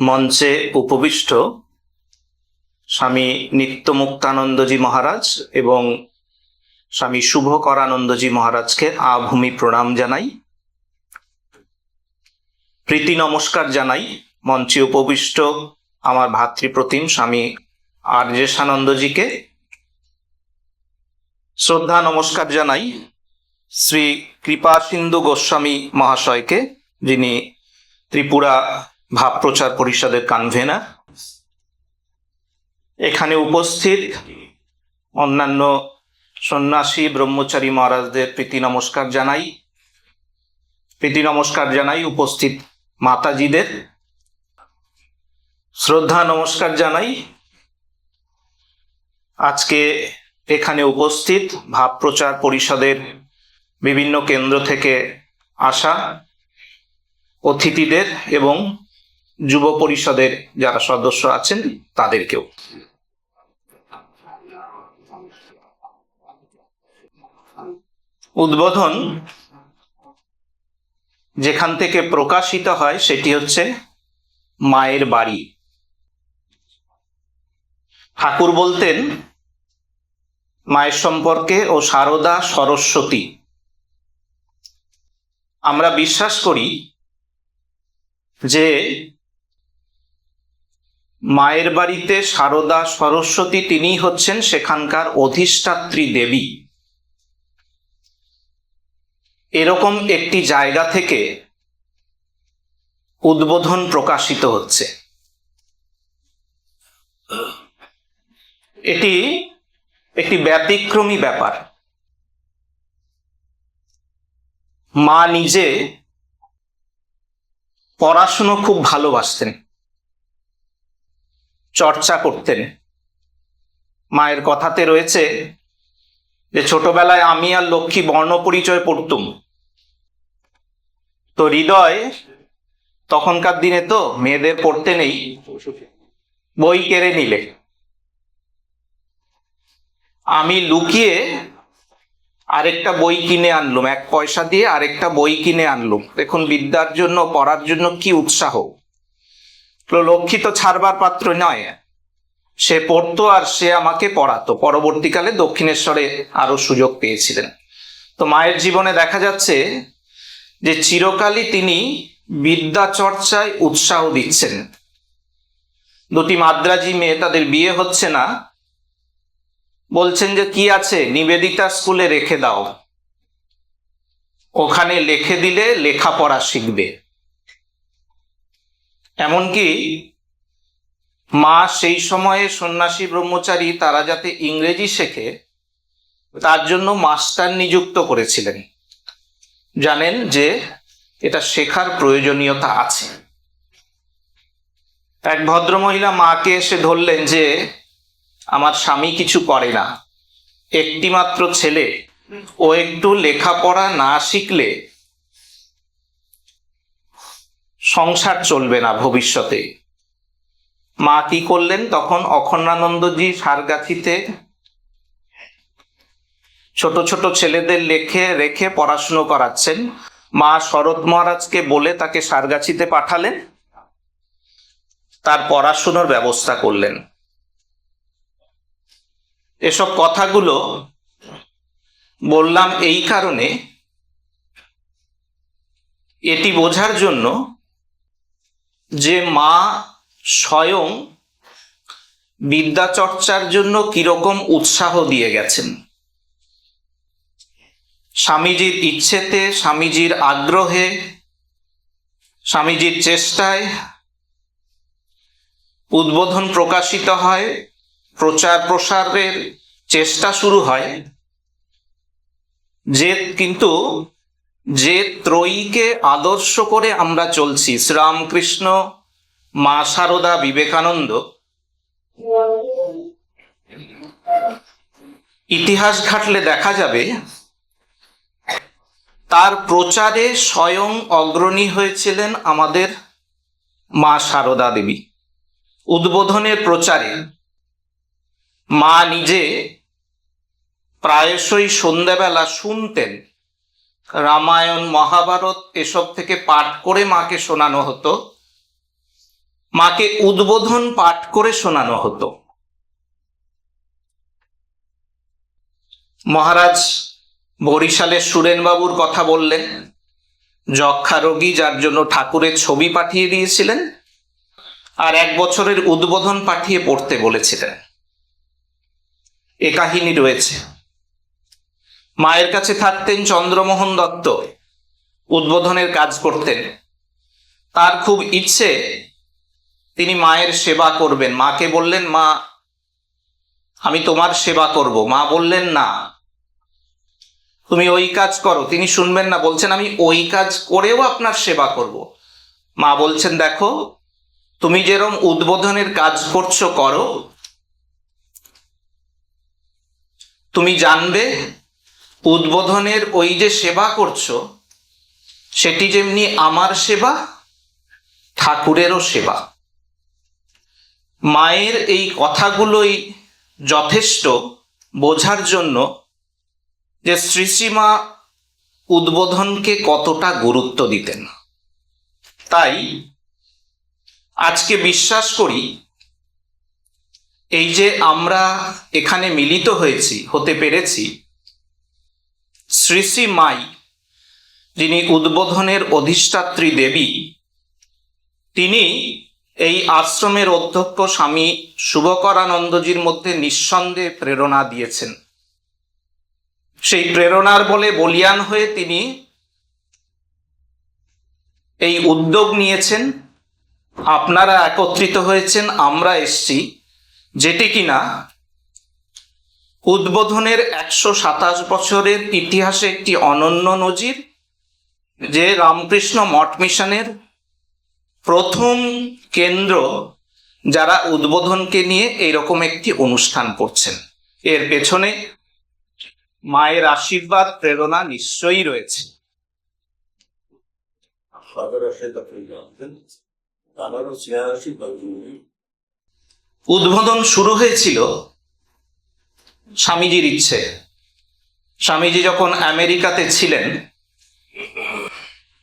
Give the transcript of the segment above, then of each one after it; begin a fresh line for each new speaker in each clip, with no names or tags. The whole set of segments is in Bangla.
মঞ্চে উপবিষ্ট স্বামী নিত্য নিত্যমুক্তানন্দজি মহারাজ এবং স্বামী শুভকরানন্দজি মহারাজকে আভূমি প্রণাম জানাই। প্রীতি নমস্কার জানাই। মঞ্চে উপবিষ্ট আমার ভাতৃপ্রতিম স্বামী আর্যেশানন্দজিকে। শ্রদ্ধা নমস্কার জানাই শ্রী কৃপা সিন্ধু গোস্বামী মহাশয়কে, যিনি ত্রিপুরা ভাব প্রচার পরিষদের কনভেনার এখানে উপস্থিত অন্যান্য সন্ন্যাসী, ব্রহ্মচারী মহারাজদের প্রীতি নমস্কার জানাই। প্রীতি নমস্কার জানাই উপস্থিত মাতাজিদের। শ্রদ্ধা নমস্কার জানাই। আজকে এখানে উপস্থিত ভাব প্রচার পরিষদের বিভিন্ন কেন্দ্র থেকে আসা অতিথিদের এবং যুব পরিষদের যারা সদস্য আছেন, তাদেরকেও। উদ্বোধন যেখান থেকে প্রকাশিত হয়, সেটি হচ্ছে মায়ের বাড়ি। ঠাকুর বলতেন, মায়ের সম্পর্কে ও সারদা সরস্বতী। আমরা বিশ্বাস করি যে মায়ের বাড়িতে সারদা সরস্বতী তিনি হচ্ছেন সেখানকার অধিষ্ঠাত্রী দেবী। এরকম একটি জায়গা থেকে উদ্বোধন প্রকাশিত হচ্ছে। এটি একটি ব্যতিক্রমী ব্যাপার। মা নিজে পড়াশুনো খুব ভালোবাসতেন। চর্চা করতেন। মায়ের কথাতে রয়েছে যে, ছোটবেলায় আমি আর লক্ষ্মী বর্ণ পরিচয় পড়তুম। তো হৃদয়, তখনকার দিনে তো মেয়েদের পড়তে নেই, বই কেড়ে নিলে। আমি লুকিয়ে আরেকটা বই কিনে আনলুম, এক পয়সা দিয়ে আরেকটা বই কিনে আনলুম। দেখুন, বিদ্যার জন্য, পড়ার জন্য কি উৎসাহ। লক্ষ্মী তো ছাড়বার পাত্র নয়। সে পড়তো আর সে আমাকে পড়াতো। পরবর্তীকালে দক্ষিণেশ্বরে আরও সুযোগ পেয়েছিলেন। তো মায়ের জীবনে দেখা যাচ্ছে যে চিরকালই তিনি বিদ্যা চর্চায় উৎসাহ দিচ্ছেন। দুটি মাদ্রাজি মেয়ে তাদের বিয়ে হচ্ছে না। বলছেন যে, কি আছে? নিবেদিতা স্কুলে রেখে দাও। ওখানে লিখে দিলে লেখাপড়া শিখবে। এমনকি মা সেই সময়ে সন্ন্যাসী ব্রহ্মচারী তারা যাতে ইংরেজি শেখে, তার জন্য মাস্টার নিযুক্ত করেছিলেন। জানেন যে এটা শেখার প্রয়োজনীয়তা আছে। এক ভদ্রমহিলা মাকে এসে ধরলেন যে, আমার স্বামী কিছু করে না। একটি মাত্র ছেলে, ও একটু লেখাপড়া না শিখলে সংসার চলবে না ভবিষ্যতে। মা কি করলেন তখন? অখণ্ডানন্দজি সারগাছিতে ছোট ছোট ছেলেদের লেখে রেখে পড়াশুনো করাচ্ছেন। মা শরৎ মহারাজকে বলে তাকে সারগাছিতে পাঠালেন। তার পড়াশুনোর ব্যবস্থা করলেন। এসব কথাগুলো বললাম এই কারণে, এটি বোঝার জন্য যে মা স্বয়ং বিদ্যা চর্চার জন্য কীরকম উৎসাহ দিয়ে গেছেন? স্বামীজির ইচ্ছেতে, স্বামীজির আগ্রহে, স্বামীজির চেষ্টায় উদ্বোধন প্রকাশিত হয়, প্রচার প্রসারের চেষ্টা শুরু হয়। যে কিন্তু যে ত্রয়ীকে আদর্শ করে আমরা চলছি, শ্রীরামকৃষ্ণ মা সারদা বিবেকানন্দ। ইতিহাস ঘাটলে দেখা যাবে, তার প্রচারে স্বয়ং অগ্রণী হয়েছিলেন আমাদের মা সারদা দেবী। উদ্বোধনের প্রচারে মা নিজে প্রায়শই সন্ধ্যাবেলা শুনতেন। রামায়ণ, মহাভারত এসব থেকে পাঠ করে মাকে শোনানো হতো। মাকে উদ্বোধন পাঠ করে শোনানো হতো। মহারাজ বরিশালের সুরেনবাবুর কথা বললেন। যক্ষা রোগী যার জন্য ঠাকুরের ছবি পাঠিয়ে দিয়েছিলেন আর এক বছরের উদ্বোধন পাঠিয়ে পড়তে বলেছিলেন। এ কাহিনী রয়েছে। মায়ের কাছে থাকতেন চন্দ্রমোহন দত্ত। উদ্বোধনের কাজ করতেন। তার খুব ইচ্ছে, তিনি মায়ের সেবা করবেন। মাকে বললেন, মা, আমি তোমার সেবা করব। মা বললেন, না। তুমি ওই কাজ করো। তিনি শুনবেন না, বলছেন, আমি ওই কাজ করেও আপনার সেবা করব। মা বলছেন, দেখো, তুমি যেরম উদ্বোধনের কাজ করছ, করো। তুমি জানবে উদ্বোধনের ওই যে সেবা করছ, সেটি যেমনি আমার সেবা, ঠাকুরেরও সেবা। মায়ের এই কথাগুলোই যথেষ্ট বোঝার জন্য যে শ্রী শ্রীমা উদ্বোধনকে কতটা গুরুত্ব দিতেন। তাই আজকে বিশ্বাস করি, এই যে আমরা এখানে মিলিত হয়েছি, হতে পেরেছি শ্রী শ্রী মাই, যিনি উদ্বোধনের অধিষ্ঠাত্রী দেবী, তিনি এই আশ্রমের অধ্যক্ষ স্বামী শুভকরানন্দজির মধ্যে নিঃসন্দেহে প্রেরণা দিয়েছেন। সেই প্রেরণার বলে বলিয়ান হয়ে তিনি এই উদ্যোগ নিয়েছেন, আপনারা একত্রিত হয়েছেন, আমরা এসছি, যেটি কিনা উদ্বোধনের একশো সাতাশ বছরের ইতিহাসে একটি অনন্য নজির যে রামকৃষ্ণ মঠ মিশনের প্রথম কেন্দ্র যারা উদ্বোধনকে নিয়ে এইরকম একটি অনুষ্ঠান করছেন। এর পেছনে মায়ের আশীর্বাদ প্রেরণা নিশ্চয়ই রয়েছে। উদ্বোধন শুরু হয়েছিল স্বামীজির ইচ্ছে। স্বামীজি যখন আমেরিকাতে ছিলেন,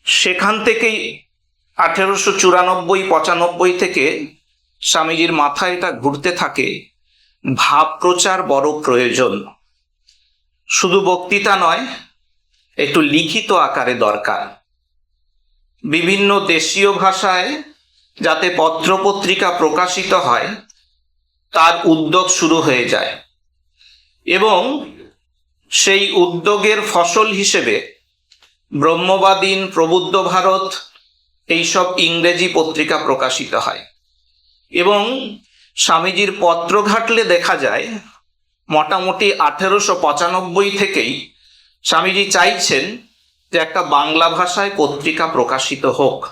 সেখান থেকেই আঠেরোশো চুরানব্বই, পঁচানব্বই থেকে স্বামীজির মাথায় এটা ঘুরতে থাকে, ভাব প্রচার বড় প্রয়োজন। শুধু বক্তৃতা নয়, একটু লিখিত আকারে দরকার। বিভিন্ন দেশীয় ভাষায় যাতে পত্রপত্রিকা প্রকাশিত হয়, তার উদ্যোগ শুরু হয়ে যায়। এবং সেই উদ্যোগের ফসল হিসেবে ব্রহ্মবাদীন প্রবুদ্ধ ভারত এইসব ইংরেজি পত্রিকা প্রকাশিত হয়। এবং স্বামীজির পত্র ঘাটলে দেখা যায়, মোটামুটি আঠেরোশো পঁচানব্বই থেকেই স্বামীজি চাইছেন যে একটা বাংলা ভাষায় পত্রিকা প্রকাশিত হোক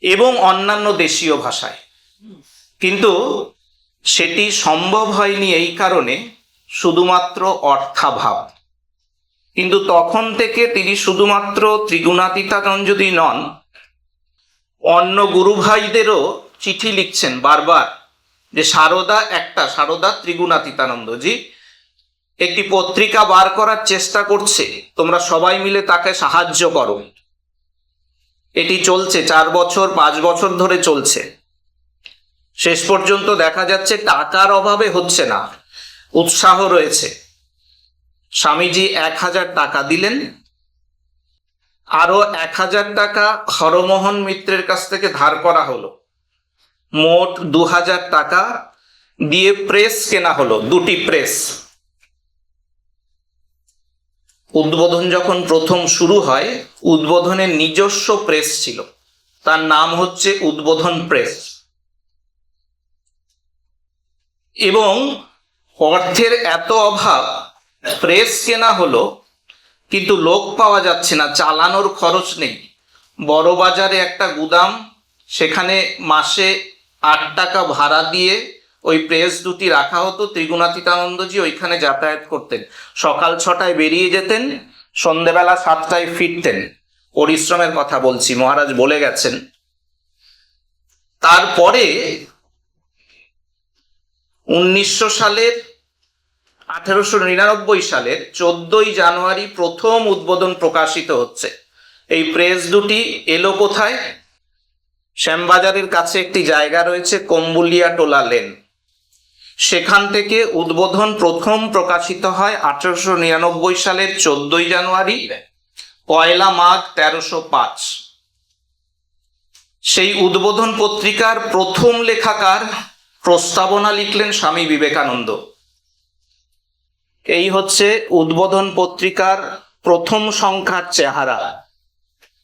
এবং অন্যান্য দেশীয় ভাষায়। কিন্তু সেটি সম্ভব হয়নি এই কারণে শুধুমাত্র অর্থাভাব। কিন্তু তখন থেকে তিনি শুধুমাত্র ত্রিগুণাতীতানন্দী নন, অন্য গুরু ভাইদেরও চিঠি লিখছেন বারবার যে সারদা একটা, সারদা ত্রিগুণাতীতানন্দজি একটি পত্রিকা বার করার চেষ্টা করছে, তোমরা সবাই মিলে তাকে সাহায্য করো। এটি চলছে, চার বছর, পাঁচ বছর ধরে চলছে। শেষ পর্যন্ত দেখা যাচ্ছে টাকার অভাবে হচ্ছে না। উৎসাহ রয়েছে। স্বামীজি এক হাজার টাকা দিলেন। আরও এক হাজার টাকা হরমোহন মিত্রের কাছ থেকে ধার করা হলো। মোট দু হাজার টাকা দিয়ে প্রেস কেনা হলো, দুটি প্রেস। উদ্বোধন যখন প্রথম শুরু হয়, উদ্বোধনের নিজস্ব প্রেস ছিল। তার নাম হচ্ছে উদ্বোধন প্রেস। এবং অর্থের এত অভাব প্রেস কেনা হলো, কিন্তু লোক পাওয়া যাচ্ছে না, চালানোর খরচ নেই। বড় বাজারে একটা গুদাম, সেখানে মাসে আট টাকা ভাড়া দিয়ে ওই প্রেস দুটি রাখা হতো ত্রিগুণাতীতানন্দজি ওইখানে যাতায়াত করতেন। সকাল ছটায় বেরিয়ে যেতেন, সন্ধেবেলা সাতটায় ফিরতেন। পরিশ্রমের কথা বলছি, মহারাজ বলে গেছেন। তারপরে উনিশশো সালের, আঠেরোশো নিরানব্বই সালের চোদ্দই জানুয়ারি প্রথম উদ্বোধন প্রকাশিত হচ্ছে। এই প্রেস দুটি এলো কোথায়? শ্যামবাজারের কাছে একটি জায়গা রয়েছে, কম্বুলিয়া টোলা লেন। সেখান থেকে উদ্বোধন প্রথম প্রকাশিত হয় আঠারোশো নিরানব্বই সালের চোদ্দই জানুয়ারি, পয়লা মাঘ তেরোশো পাঁচ। সেই উদ্বোধন পত্রিকার প্রথম লেখাকার প্রস্তাবনা লিখলেন স্বামী বিবেকানন্দ। এই হচ্ছে উদ্বোধন পত্রিকার প্রথম সংখ্যার চেহারা।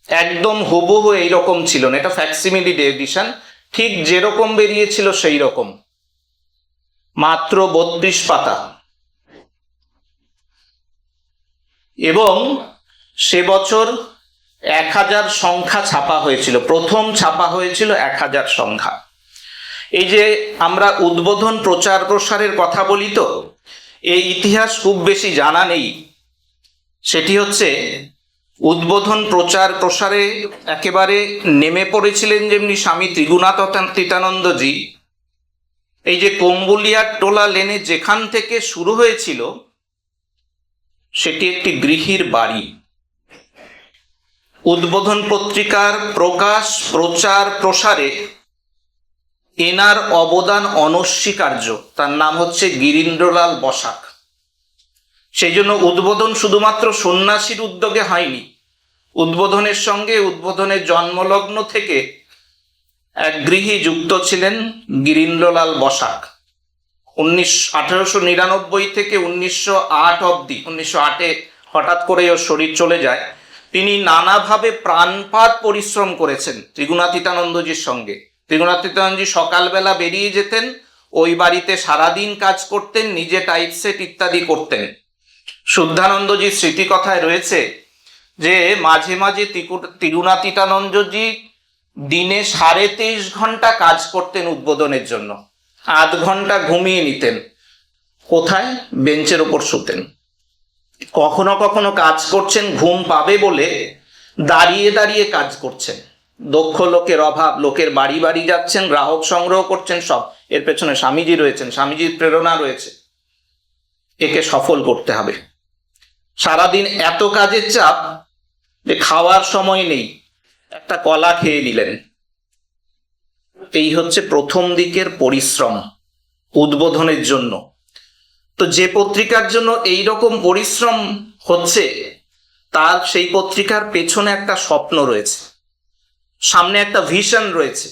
একদম হুবহু এইরকম ছিল না, এটা ফ্যাক্সিমিলি এডিশন ঠিক যেরকম বেরিয়েছিল সেই রকম মাত্র বত্রিশ পাতা। এবং সে বছর এক হাজার সংখ্যা ছাপা হয়েছিল, প্রথম ছাপা হয়েছিল এক হাজার সংখ্যা। এই যে আমরা উদ্বোধন প্রচার প্রসারের কথা বলি তো, এই ইতিহাস খুব বেশি জানা নেই। সেটি হচ্ছে, উদ্বোধন প্রচার প্রসারে একেবারে নেমে পড়েছিলেন যেমনি স্বামী ত্রিগুণাত তিতানন্দজি। এই যে কম্বুলিয়ার টোলা লেনে যেখান থেকে শুরু হয়েছিল, সেটি একটি গৃহীর বাড়ি। উদ্বোধন পত্রিকার প্রকাশ প্রচার প্রসারে এনার অবদান অনস্বীকার্য। তার নাম হচ্ছে গিরীন্দ্রলাল বসাক। সেই জন্য উদ্বোধন শুধুমাত্র সন্ন্যাসীর উদ্যোগে হয়নি। উদ্বোধনের সঙ্গে উদ্বোধনের জন্মলগ্ন থেকে এক গৃহী যুক্ত ছিলেন গিরীন্দ্রলাল বসাক। উনিশ, আঠারোশো নিরানব্বই থেকে উনিশশো আট অব্দি উনিশশো আটে হঠাৎ করে ওর শরীর চলে যায়। তিনি নানাভাবে প্রাণপাত পরিশ্রম করেছেন ত্রিগুণাতীতানন্দজির সঙ্গে। ত্রিগুণাতীতানন্দজি সকালবেলা বেরিয়ে যেতেন, ওই বাড়িতে সারাদিন কাজ করতেন, নিজে টাইপসেট ইত্যাদি করতেন। শুদ্ধানন্দজির স্মৃতিকথায় রয়েছে যে, মাঝে মাঝে ত্রিগুণাতীতানন্দজি দিনে সাড়ে তেইশ ঘণ্টা কাজ করতেন উদ্বোধনের জন্য। আধ ঘণ্টা ঘুমিয়ে নিতেন। কোথায়? বেঞ্চের ওপর শুতেন। কখনো কখনো কাজ করছেন, ঘুম পাবে বলে দাঁড়িয়ে দাঁড়িয়ে কাজ করছেন। দক্ষ লোকের অভাব, লোকের বাড়ি বাড়ি যাচ্ছেন, গ্রাহক সংগ্রহ করছেন সব। এর পেছনে স্বামীজি রয়েছেন, স্বামীজির প্রেরণা রয়েছে। একে সফল করতে হবে। সারাদিন এত কাজের চাপ যে খাওয়ার সময় নেই। একটা কলা খেয়ে নিলেন। এই হচ্ছে প্রথম দিকের পরিশ্রম উদ্বোধনের জন্য। তো যে পত্রিকার জন্য এই রকম পরিশ্রম হচ্ছে, তার সেই পত্রিকার পেছনে একটা স্বপ্ন রয়েছে। সামনে একটা ভিশন রয়েছে।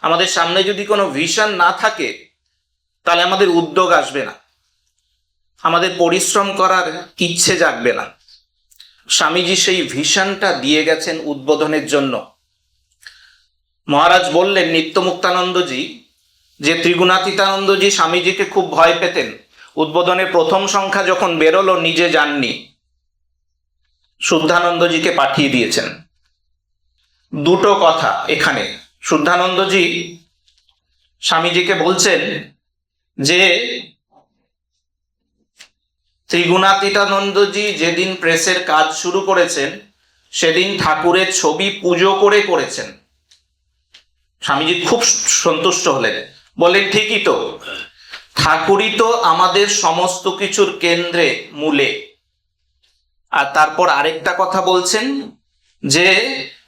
আমাদের সামনে যদি কোনো ভিশন না থাকে, তাহলে আমাদের উদ্যোগ আসবে না। আমাদের পরিশ্রম করার ইচ্ছে জাগবে না। স্বামীজি সেই ভিশনটা দিয়ে গেছেন উদ্বোধনের জন্য। মহারাজ বললেন, নিত্যমুক্তানন্দজি, যে ত্রিগুণাতীতানন্দজি স্বামীজিকে খুব ভয় পেতেন, উদ্বোধনের প্রথম সংখ্যা যখন বেরোলো, নিজে যাননি। শুদ্ধানন্দজিকে পাঠিয়ে দিয়েছেন। দুটো কথা এখানে। শুদ্ধানন্দজি স্বামীজিকে বলছেন যে, ত্রিগুণাতীতানন্দজি যেদিন প্রেসের কাজ শুরু করেছেন, সেদিন ঠাকুরের ছবি পুজো করে করেছেন। স্বামীজি খুব সন্তুষ্ট হলেন। বলেন, ঠিকই তো। ঠাকুরই তো আমাদের সমস্ত কিছুর কেন্দ্রে, মূলে। আর তারপর আরেকটা কথা বলছেন যে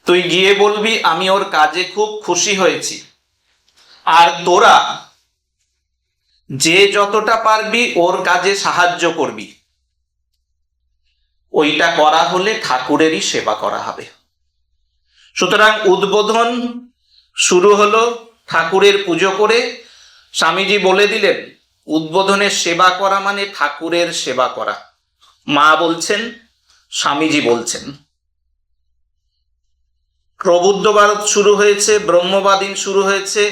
তুই গিয়ে বলবি, আমি ওর কাজে খুব খুশি হয়েছি। আর তোরা যে যতটা পারবি ওর কাজে সাহায্য করবি। ওইটা করা হলে ঠাকুরেরই সেবা করা হবে। সুতরাং উদ্বোধন শুরু হলো ঠাকুরের পুজো করে। স্বামীজি বলে দিলেন, উদ্বোধনের সেবা করা মানে ঠাকুরের সেবা করা। মা বলছেন, স্বামীজি বলছেন। প্রবুদ্ধ ভারত শুরু হয়েছে, ব্রহ্মবাদীন শুরু হয়েছে,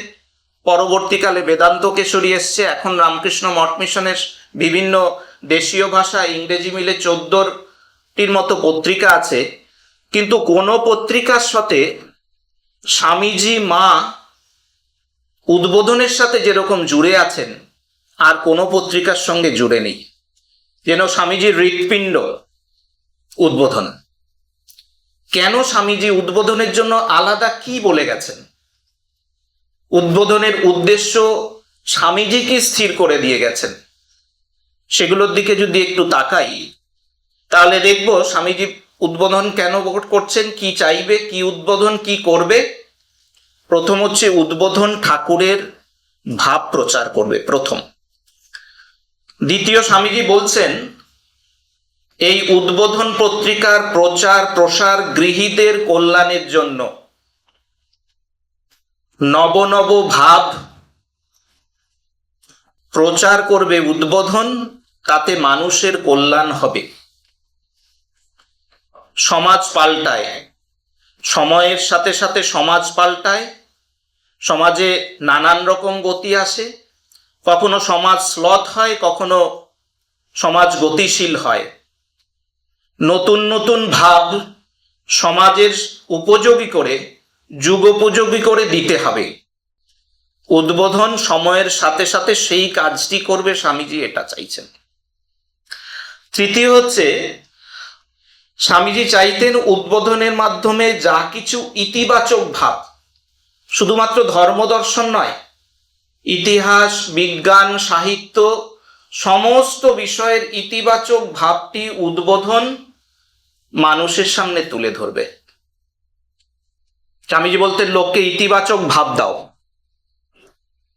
পরবর্তীকালে বেদান্ত কেশরী এসছে, এখন রামকৃষ্ণ মঠ মিশনের বিভিন্ন দেশীয় ভাষা, ইংরেজি মিলে চোদ্দটির মতো পত্রিকা আছে। কিন্তু কোনো পত্রিকার সাথে স্বামীজি, মা উদ্বোধনের সাথে যেরকম জুড়ে আছেন, আর কোনো পত্রিকার সঙ্গে জুড়ে নেই। যেন স্বামীজির হৃৎপিণ্ড উদ্বোধন। কেন স্বামীজি উদ্বোধনের জন্য আলাদা কি বলে গেছেন? উদ্বোধনের উদ্দেশ্য স্বামীজি কি স্থির করে দিয়ে গেছেন। সেগুলোর দিকে যদি একটু তাকাই, তাহলে দেখব স্বামীজি উদ্বোধন কেন করছেন, কি চাইবে, কি উদ্বোধন, কি করবে? প্রথম হচ্ছে উদ্বোধন ঠাকুরের ভাব প্রচার করবে প্রথম। দ্বিতীয় স্বামীজি বলছেন এই উদ্বোধন পত্রিকার প্রচার, প্রসার গৃহীদের কল্যাণের জন্য। নব নব ভাব প্রচার করবে উদ্বোধন, তাতে মানুষের কল্যাণ হবে। সমাজ পাল্টায়। সময়ের সাথে সাথে সমাজ পাল্টায়। সমাজে নানান রকম গতি আসে। কখনো সমাজ স্লথ হয়, কখনো সমাজ গতিশীল হয়। নতুন নতুন ভাব সমাজের উপযোগী করে, যুগোপযোগী করে দিতে হবে। উদ্বোধন সময়ের সাথে সাথে সেই কাজটি করবে স্বামীজি, এটা চাইছেন। তৃতীয় হচ্ছে, স্বামীজি চাইতেন উদ্বোধনের মাধ্যমে যা কিছু ইতিবাচক ভাব, শুধুমাত্র ধর্মদর্শন নয়, ইতিহাস, বিজ্ঞান, সাহিত্য সমস্ত বিষয়ের ইতিবাচক ভাবটি উদ্বোধন মানুষের সামনে তুলে ধরবে। স্বামীজি বলতেন, লোককে ইতিবাচক ভাব দাও।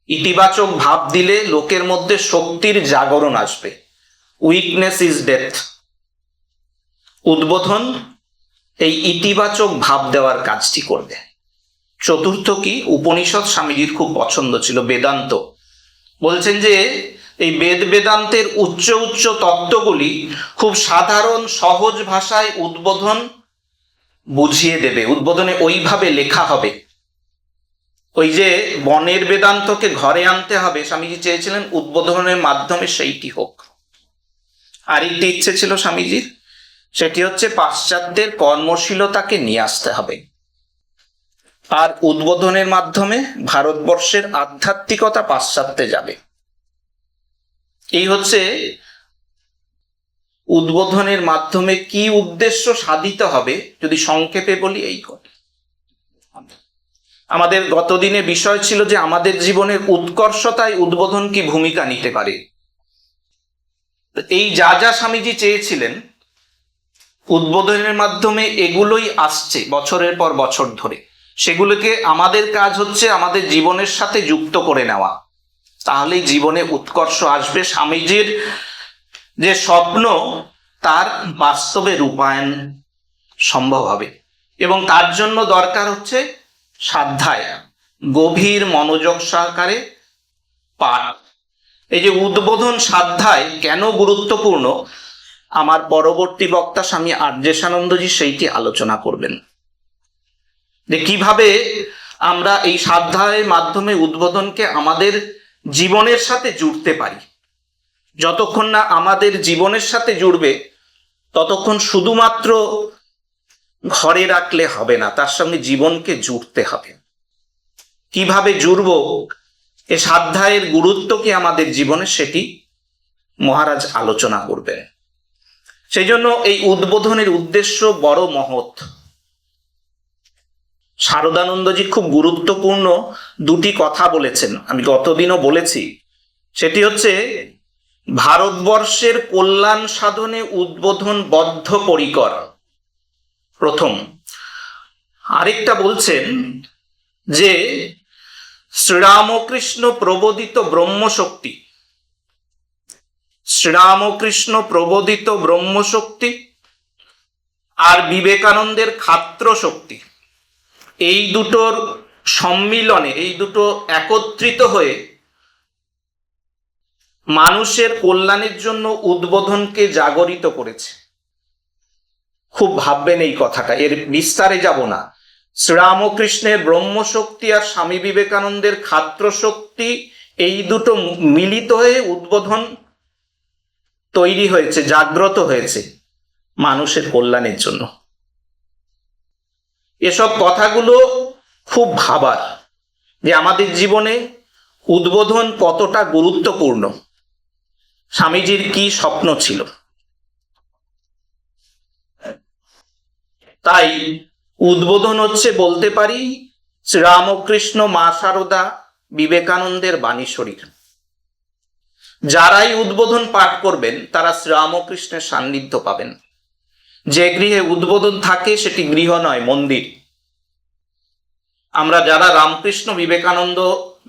ইতিবাচক ভাব দিলে লোকের মধ্যে শক্তির জাগরণ আসবে। উইকনেস ইজ ডেথ উদ্বোধন এই ইতিবাচক ভাব দেওয়ার কাজটি করবে। চতুর্থ কি? উপনিষদ স্বামীজির খুব পছন্দ ছিল, বেদান্ত। বলছেন যে এই বেদ বেদান্তের উচ্চ উচ্চ তত্ত্বগুলি খুব সাধারণ, সহজ ভাষায় উদ্বোধন বুঝিয়ে দেবে। উদ্বোধনে ওইভাবে লেখা হবে। ওই যে বনের বেদান্তকে ঘরে আনতে হবে, স্বামীজি চেয়েছিলেন উদ্বোধনের মাধ্যমে সেইটি হোক। আরেকটি ইচ্ছে ছিল স্বামীজির, সেটি হচ্ছে পাশ্চাত্যের কর্মশীলতাকে নিয়ে আসতে হবে। আর উদ্বোধনের মাধ্যমে ভারতবর্ষের আধ্যাত্মিকতা পাশ্চাত্যে যাবে। এই হচ্ছে উদ্বোধনের মাধ্যমে কি উদ্দেশ্য সাধিত হবে, যদি সংক্ষেপে বলি এই কথা। আমাদের গতদিনে বিষয় ছিল যে আমাদের জীবনের উৎকর্ষতায় উদ্বোধন কি ভূমিকা নিতে পারে। এই যা যা স্বামীজি চেয়েছিলেন, উদ্বোধনের মাধ্যমে এগুলোই আসছে বছরের পর বছর ধরে। সেগুলোকে আমাদের কাজ হচ্ছে আমাদের জীবনের সাথে যুক্ত করে নেওয়া। তাহলেই জীবনে উৎকর্ষ আসবে। স্বামীজির যে স্বপ্ন, তার বাস্তবে রূপায়ণ সম্ভব হবে। এবং তার জন্য দরকার হচ্ছে সাধ্যায়, গভীর মনোযোগ সহকারে পাঠ। এই যে উদ্বোধন সাধ্যায় কেন গুরুত্বপূর্ণ? আমার পরবর্তী বক্তা স্বামী আর্যেশানন্দজি সেইটি আলোচনা করবেন। যে কীভাবে আমরা এই সাধ্যায়ের মাধ্যমে উদ্বোধনকে আমাদের জীবনের সাথে জুড়তে পারি। যতক্ষণ না আমাদের জীবনের সাথে জুড়বে, ততক্ষণ শুধুমাত্র ঘরে রাখলে হবে না, তার সঙ্গে জীবনকে জুড়তে হবে। কীভাবে জুড়ব, এ সাধ্যায়ের গুরুত্ব কি আমাদের জীবনে সেটি মহারাজ আলোচনা করবেন। সেই জন্য এই উদ্বোধনের উদ্দেশ্য বড় মহৎ। শারদানন্দজি খুব গুরুত্বপূর্ণ দুটি কথা বলেছেন। আমি গতদিনও বলেছি। সেটি হচ্ছে, ভারতবর্ষের কল্যাণ সাধনে উদ্বোধন বদ্ধ বদ্ধপরিকর। প্রথম। আরেকটা বলছেন যে, শ্রীরামকৃষ্ণ প্রবোদিত ব্রহ্মশক্তি। শ্রীরামকৃষ্ণ প্রবোদিত ব্রহ্মশক্তি আর বিবেকানন্দের খাত্র শক্তি এই দুটোর সম্মিলনে, এই দুটো একত্রিত হয়ে মানুষের কল্যাণের জন্য উদ্বোধনকে জাগরিত করেছে। খুব ভাববেন এই কথাটা, এর বিস্তারে যাব না। শ্রীরামকৃষ্ণের ব্রহ্মশক্তি আর স্বামী বিবেকানন্দের খাত্র শক্তি এই দুটো মিলিত হয়ে উদ্বোধন তৈরি হয়েছে, জাগ্রত হয়েছে মানুষের কল্যাণের জন্য। এসব কথাগুলো খুব ভাবার যে আমাদের জীবনে উদ্বোধন কতটা গুরুত্বপূর্ণ। স্বামীজির কি স্বপ্ন ছিল? তাই উদ্বোধন হচ্ছে বলতে পারি শ্রীরামকৃষ্ণ মা সারদা বিবেকানন্দের বাণী শরীর। যারাই উদ্বোধন পাঠ করবেন তারা শ্রীরামকৃষ্ণের সান্নিধ্য পাবেন। যে গৃহে উদ্বোধন থাকে সেটি গৃহ নয়, মন্দির। আমরা যারা রামকৃষ্ণ বিবেকানন্দ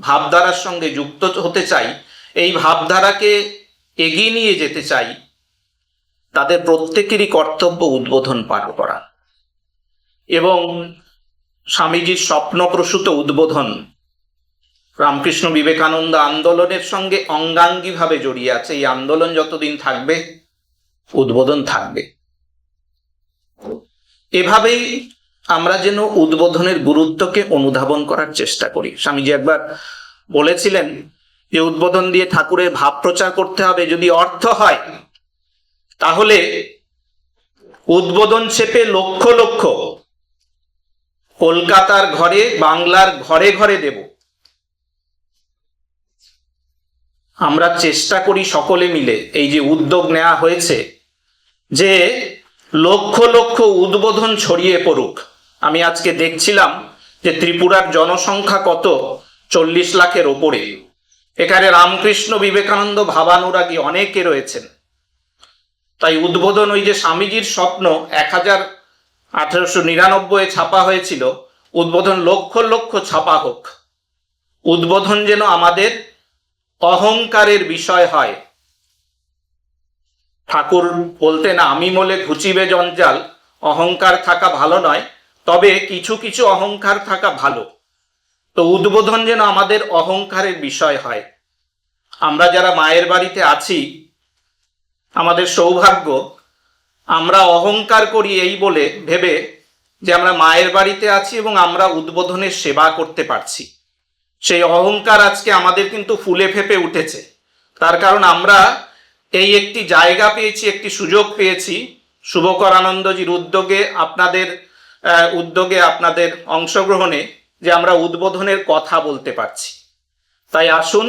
ভাবধারার সঙ্গে যুক্ত হতে চাই, এই ভাবধারাকে এগিয়ে নিয়ে যেতে চাই, তাদের প্রত্যেকেরই কর্তব্য উদ্বোধন পাঠ করা। এবং স্বামীজির স্বপ্নপ্রসূত উদ্বোধন রামকৃষ্ণ বিবেকানন্দ আন্দোলনের সঙ্গে অঙ্গাঙ্গিভাবে জড়িয়ে আছে। এই আন্দোলন যতদিন থাকবে, উদ্বোধন থাকবে। এভাবেই আমরা যেন উদ্বোধনের গুরুত্বকে অনুধাবন করার চেষ্টা করি। স্বামীজি একবার বলেছিলেন যে উদ্বোধন দিয়ে ঠাকুরের ভাব প্রচার করতে হবে। যদি অর্থ হয়, তাহলে উদ্বোধন চেপে লক্ষ লক্ষ কলকাতার ঘরে, বাংলার ঘরে ঘরে দেব। আমরা চেষ্টা করি সকলে মিলে এই যে উদ্যোগ নেওয়া হয়েছে যে লক্ষ লক্ষ উদ্বোধন ছড়িয়ে পড়ুক। আমি আজকে দেখছিলাম যে ত্রিপুরার জনসংখ্যা কত? চল্লিশ লাখের ওপরে। এখানে রামকৃষ্ণ বিবেকানন্দ ভাবানুরাগী অনেকে রয়েছেন। তাই উদ্বোধন ওই যে স্বামীজির স্বপ্ন এক হাজার আঠারোশো নিরানব্বই ছাপা হয়েছিল। উদ্বোধন লক্ষ লক্ষ ছাপা হোক। উদ্বোধন যেন আমাদের অহংকারের বিষয় হয়। ঠাকুর বলতেন আমি মলে ঘুচিবে জঞ্জাল, অহংকার থাকা ভালো নয়, তবে কিছু কিছু অহংকার থাকা ভালো। তো উদ্বোধন যেন আমাদের অহংকারের বিষয় হয়। আমরা যারা মায়ের বাড়িতে আছি, আমাদের সৌভাগ্য, আমরা অহংকার করি এই বলে ভেবে যে আমরা মায়ের বাড়িতে আছি এবং আমরা উদ্বোধনের সেবা করতে পারছি। সেই অহংকার আজকে আমাদের কিন্তু ফুলে ফেপে উঠেছে। তার কারণ আমরা এই একটি জায়গা পেয়েছি, একটি সুযোগ পেয়েছি। শুভকর আনন্দজির উদ্যোগে আপনাদের উদ্যোগে আপনাদের অংশগ্রহণে যে আমরা উদ্বোধনের কথা বলতে পারছি। তাই আসুন,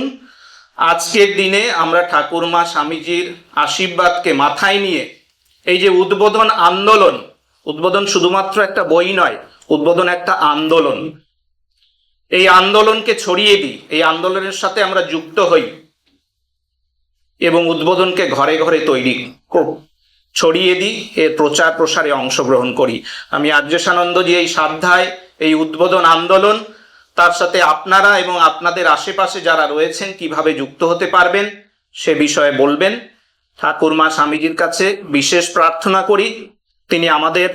আজকের দিনে আমরা ঠাকুরমা স্বামীজির আশীর্বাদকে মাথায় নিয়ে এই যে উদ্বোধন আন্দোলন, উদ্বোধন শুধুমাত্র একটা বই নয়, উদ্বোধন একটা আন্দোলন। এই আন্দোলনকে ছড়িয়ে দিই, এই আন্দোলনের সাথে আমরা যুক্ত হই। এবং উদ্বোধনকে ঘরে ঘরে তৈরি ছড়িয়ে দিই, এর প্রচার প্রসারে অংশগ্রহণ করি। আমি আর্যসানন্দজি এই সাধ্যায় এই উদ্বোধন আন্দোলন, তার সাথে আপনারা এবং আপনাদের আশেপাশে যারা রয়েছেন, কীভাবে যুক্ত হতে পারবেন, সে বিষয়ে বলবেন। ঠাকুরমা স্বামীজির কাছে বিশেষ প্রার্থনা করি, তিনি আমাদের,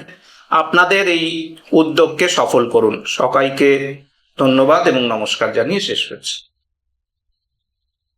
আপনাদের এই উদ্যোগকে সফল করুন। সকাইকে ধন্যবাদ এবং নমস্কার জানিয়ে শেষ হচ্ছে